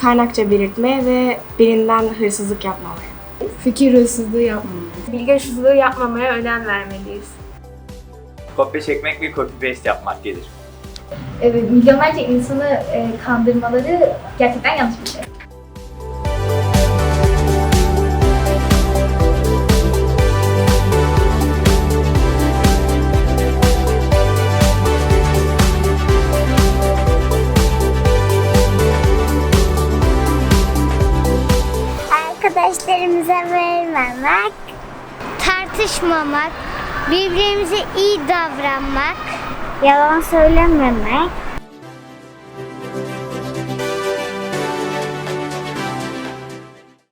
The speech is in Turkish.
kaynakça belirtmeye ve birinden hırsızlık yapmamaya. Fikir hırsızlığı yapmamak. Bilgi hırsızlığı yapmamaya önem vermeliyiz. Kopya çekmek ve copy paste yapmak gelir. Evet, milyonlarca insanı e, kandırmaları gerçekten yanlış bir şey. Arkadaşlarımıza vermemek, tartışmamak, birbirimize iyi davranmak, yalan söylememek,